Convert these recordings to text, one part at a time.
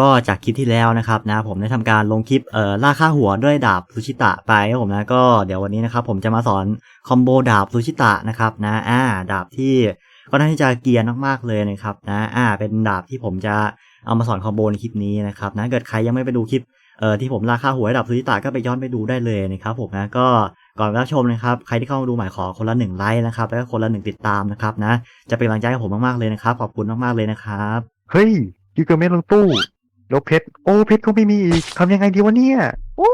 ก็จากคลิปที่แล้วนะครับนะผมได้ทำการลงคลิปเอ่อล่าค่าหัวด้วยดาบซูชิตะไปครับผมนะก็เดี๋ยววันนี้นะครับผมจะมาสอนคอมโบดาบซูชิตะนะครับนะอ่าดาบที่ก็น่าที่จะเกียนมากๆเลยนะครับนะอ่าเป็นดาบที่ผมจะเอามาสอนคอมโบในคลิปนี้นะครับนะเกิดใครยังไม่ไปดูคลิปเอ่อที่ผมล่าค่าหัวดาบซูชิตะก็ไปย้อนไปดูได้เลยนะครับผมนะก็ก่อนรับชมนะครับใครที่เข้ามาดูใหม่ขอคนละหนึ่งไลค์นะครับแล้วก็คนละหนึ่งติดตามนะครับนะจะเป็นกำลังใจให้ผมมากๆเลยนะครับขอบคุณมากๆเลยนะครับเฮ้ยกิเกอร์เมนลงตู้ ลบเพชรโอ้เพชรก็ไม่มีอีกทำยังไงดีวะเนี่ยโอ้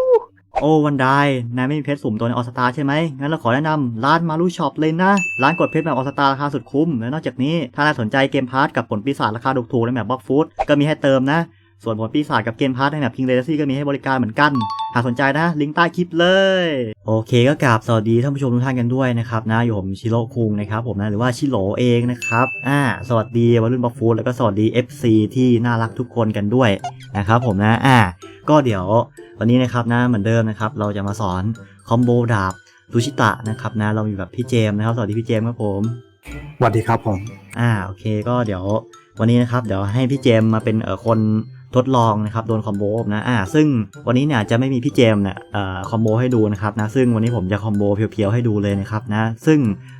โอ้วันไดนายไม่มีเพชรสุ่มตัวในออสตาใช่ไหมงั้นเราขอแนะนำร้านมารูช็อปเลยนะ ร้านกดเพชรแบบออสตาราคาสุดคุ้ม และนอกจากนี้ ถ้านายสนใจเกมพาร์ทกับผลปีศาจราคาถูกๆในแบบบล็อกฟูดก็มีให้เติมนะ ส่วนผลปีศาจกับเกมพาร์ทในแบบคิงเลซี่ก็มีให้บริการเหมือนกัน หากสนใจนะ ลิงก์ใต้คลิปเลย โอเคก็กราบสวัสดีท่านผู้ชมทุกท่านกันด้วยนะครับนะอยู่ผมชิโร่คุงนะครับผมนะหรือว่าชิโร่เองนะครับอ่าสวัสดีวัยรุ่นบล็อกฟูดแล้วก็สวัสดี FC ที่น่ารักทุกคนกันด้วยนะครับผมนะอ่าก็เดี๋ยววันนี้นะครับนะเหมือนเดิมนะครับเราจะมาสอนคอมโบดาบซูชิตะนะครับนะเรามีแบบพี่เจมส์นะครับสวัสดีพี่เจมส์ครับผมสวัสดีครับผมอ่าโอเคก็เดี๋ยววันนี้นะครับเดี๋ยวให้พี่เจมส์มาเป็นเอ่อคน ทดลองนะครับโดนคอมโบนะอ่าซึ่งวันนี้เนี่ยจะไม่มีพี่เจมเนี่ยเอ่อคอมโบให้ดูนะครับนะซึ่งวันนี้ผมจะคอมโบเพียวๆให้ดูเลยนะครับนะซึ่ง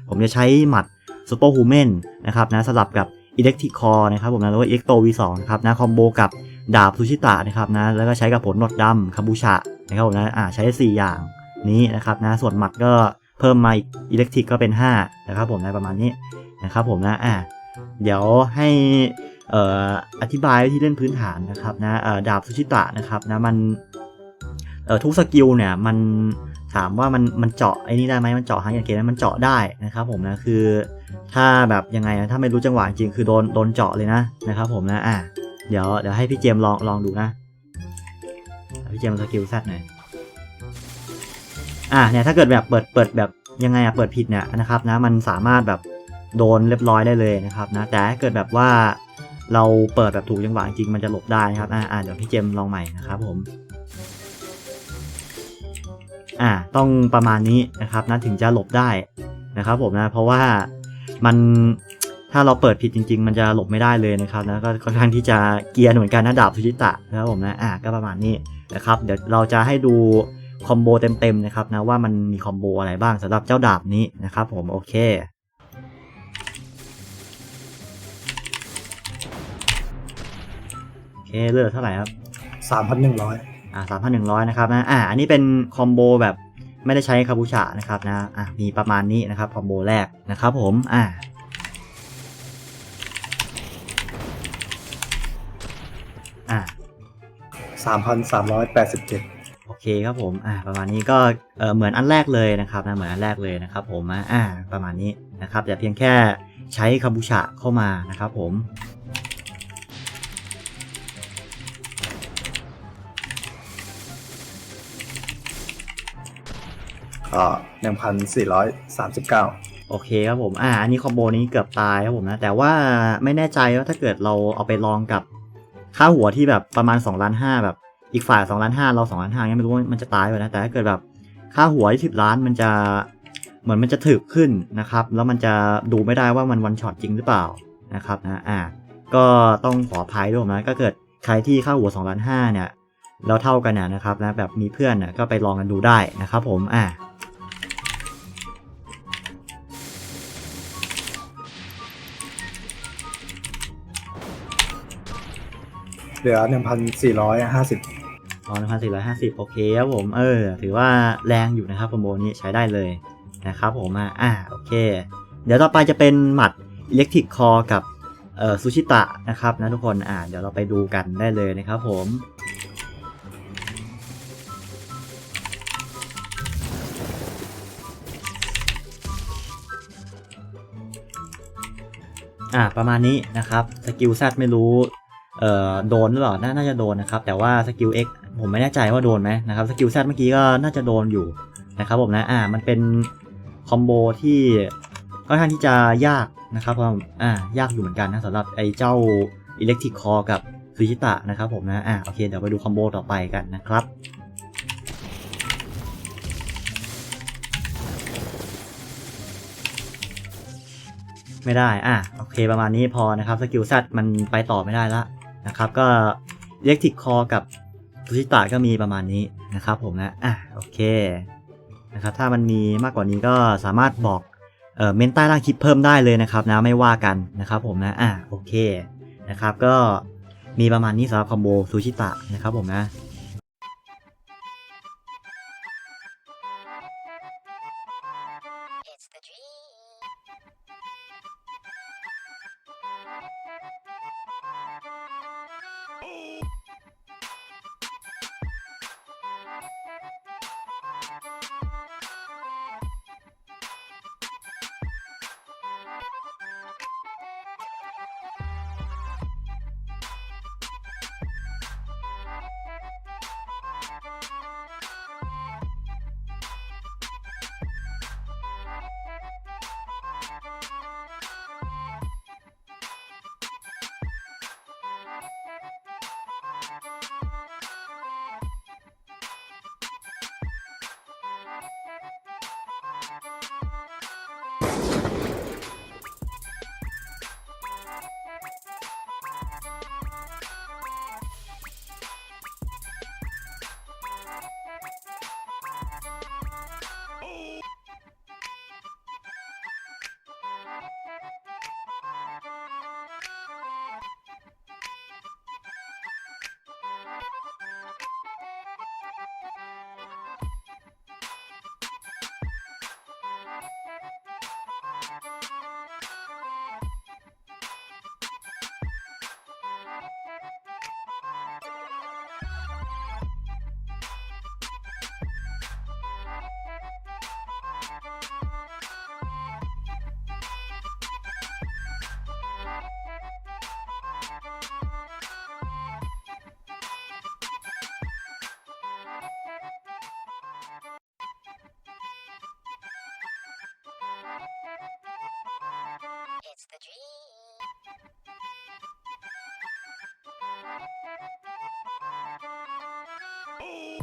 ผมจะใช้หมัดซูเปอร์ฮูแมนนะครับนะสลับกับอิเล็กทริคอนะครับผมนะหรือว่าอิเล็กโต V2 นะครับนะคอมโบกับดาบซูชิตะนะครับนะแล้วก็ใช้กับผลนวดดำคาบูชะนะครับผมนะอ่าใช้ 4 อย่างนี้นะครับนะส่วนหมัดก็เพิ่มมาอีกอิเล็กทริกก็เป็น5นะครับผมนะประมาณนี้นะครับผมนะอ่าเดี๋ยวให้ อธิบายวิธีเล่นพื้นฐานนะครับนะดาบซูชิตะนะครับนะมันทุกสกิลเนี่ยมันถามว่ามันมันเจาะไอ้นี่ได้ไหมมันเจาะฮังอย่าเกมมันเจาะได้นะครับผมนะคือถ้าแบบยังไงนะถ้าไม่รู้จังหวะจริงคือโดนโดนเจาะเลยนะนะครับผมนะอะเดี๋ยวเดี๋ยวให้พี่เจมลองลองดูนะพี่เจมส์สกิลแซดหน่อยอะเนี่ยถ้าเกิดแบบเปิดเปิดแบบยังไงอะเปิดผิดเนี่ยนะครับนะมันสามารถแบบโดนเรียบร้อยได้เลยนะครับนะแต่ถ้าเกิดแบบว่า เราเปิดแบบถูกจังหวะจริงมันจะหลบได้นะครับอ่าเดี๋ยวพี่เจมลองใหม่นะครับผมอ่าต้องประมาณนี้นะครับนะถึงจะหลบได้นะครับผมนะเพราะว่ามันถ้าเราเปิดผิดจริง ๆ มันจะหลบไม่ได้เลยนะครับนะก็ค่อนข้างที่จะเกียร์เหมือนกันนะดาบสุจิตะนะครับผมนะอ่าก็ประมาณนี้นะครับเดี๋ยวเราจะให้ดูคอมโบเต็มๆนะครับนะว่ามันมีคอมโบอะไรบ้างสำหรับเจ้าดาบนี้นะครับผมโอเค เคเลือดเท่าไหร่ครับสามพันหนึ่งร้อยอ่าสามพันหนึ่งร้อยนะครับนะอ่าอันนี้เป็นคอมโบแบบไม่ได้ใช้คาบูชานะครับนะอะมีประมาณนี้นะครับคอมโบแรกนะครับผมอ่าอ่าสามพันสามร้อยแปดสิบเจ็ดโอเคครับผมอ่าประมาณนี้ก็เออเหมือนอันแรกเลยนะครับนะเหมือนอันแรกเลยนะครับผมอะอ่าประมาณนี้นะครับแต่เพียงแค่ใช้คาบูชาเข้ามานะครับผม อ่าหนึ่งพันสี่ร้อยสามสิบเก้าโอเคครับผม อ่า อันนี้คอมโบนี้เกือบตายครับผมนะ แต่ว่าไม่แน่ใจว่าถ้าเกิดเราเอาไปลองกับค่าหัวที่แบบประมาณ2ล้านห้าแบบอีกฝ่าย2ล้านห้าเรา2ล้านห้าเนี่ยไม่รู้ว่ามันจะตายไปนะ แต่ถ้าเกิดแบบค่าหัวที่สิบล้านมันจะเหมือนมันจะถึกขึ้นนะครับ แล้วมันจะดูไม่ได้ว่ามันวันช็อตจริงหรือเปล่านะครับนะ อ่า ก็ต้องขออภัยด้วยนะ ก็เกิดใครที่ค่าหัว2ล้านห้าเนี่ย เราเท่ากันเนี่ยนะครับนะแบบมีเพื่อนน่ะก็ไปลองกันดูได้นะครับผมอ่าเหลือหนึ่งพันสี่ร้อยห้าสิบอ๋อหนึ่งพันสี่ร้อยห้าสิบโอเคครับผมเออ ถือว่าแรงอยู่นะครับคอมโบนี้ใช้ได้เลยนะครับผมอะอ่าโอเค เดี๋ยวต่อไปจะเป็นหมัดอิเล็กทริกคอกับเอ่อซูชิตะนะครับนะทุกคนอ่าเดี๋ยวเราไปดูกันได้เลยนะครับผม อ่าประมาณนี้นะครับสกิลแซดไม่รู้เอ่อโดนหรือเปล่าน่าจะโดนนะครับ แต่ว่าสกิล X ผมไม่แน่ใจว่าโดนไหมนะครับสกิล Z เมื่อกี้ก็น่าจะโดนอยู่นะครับผมนะอ่ามันเป็นคอมโบที่ค่อนข้างที่จะยากนะครับผมอ่ายากอยู่เหมือนกันนะสำหรับไอ้เจ้าอิเล็กทริกคอกับซูชิตะนะครับผมนะอ่าโอเคเดี๋ยวไปดูคอมโบต่อไปกันนะครับ ไม่ได้อะโอเคประมาณนี้พอนะครับสกิล Z มันไปต่อไม่ได้ละนะครับ ก็เล็กทิกคอกับซูชิตะก็มีประมาณนี้นะครับผมนะอะโอเคนะครับถ้ามันมีมากกว่านี้ก็สามารถบอกเอ่อเมนใต้ล่างคลิปเพิ่มได้เลยนะครับนะไม่ว่ากันนะครับผมนะอะโอเคนะครับก็มีประมาณนี้สำหรับคอมโบซูชิตะนะครับผมนะ dream. Oh!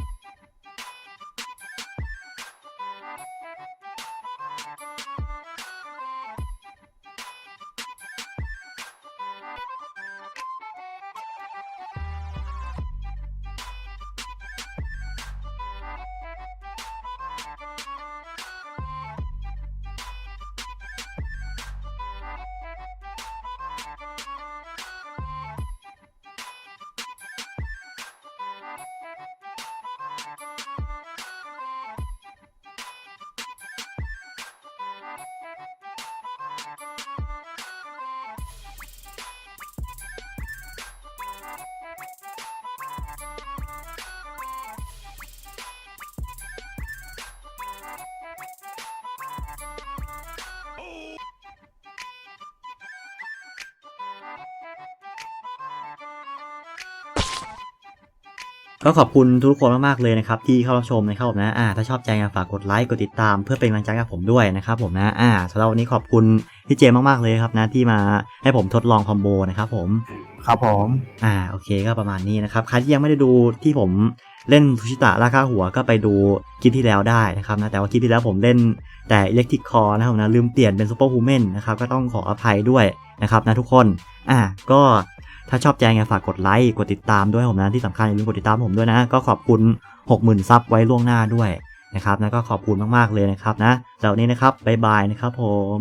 ก็ขอบคุณทุกคนมากๆเลยนะครับที่เข้ารับชมนะครับผมนะอ่าถ้าชอบใจงานฝากกดไลค์กดติดตามเพื่อเป็นกำลังใจกับผมด้วยนะครับผมนะอ่าสำหรับวันนี้ขอบคุณพี่เจมมากๆเลยครับนะที่มาให้ผมทดลองคอมโบนะครับผมครับผมอ่าโอเคก็ประมาณนี้นะครับใครที่ยังไม่ได้ดูที่ผมเล่นฟูชิตะราคาหัวก็ไปดูคลิปที่แล้วได้นะครับนะแต่ว่าคลิปที่แล้วผมเล่นแต่อิเล็กทริกคอนะครับนะลืมเปลี่ยนเป็นซูเปอร์ฮูแมนนะครับก็ต้องขออภัยด้วยนะครับนะทุกคนอ่าก็ ถ้าชอบใจไงฝากกดไลค์ กดติดตามด้วยผมนะ ที่สำคัญอย่าลืมกดติดตามผมด้วยนะ ก็ขอบคุณ 60,000 ซับไว้ล่วงหน้าด้วยนะครับนะก็ขอบคุณมากๆเลยนะครับนะแล้วนนี้นะครับบ๊ายบายนะครับผม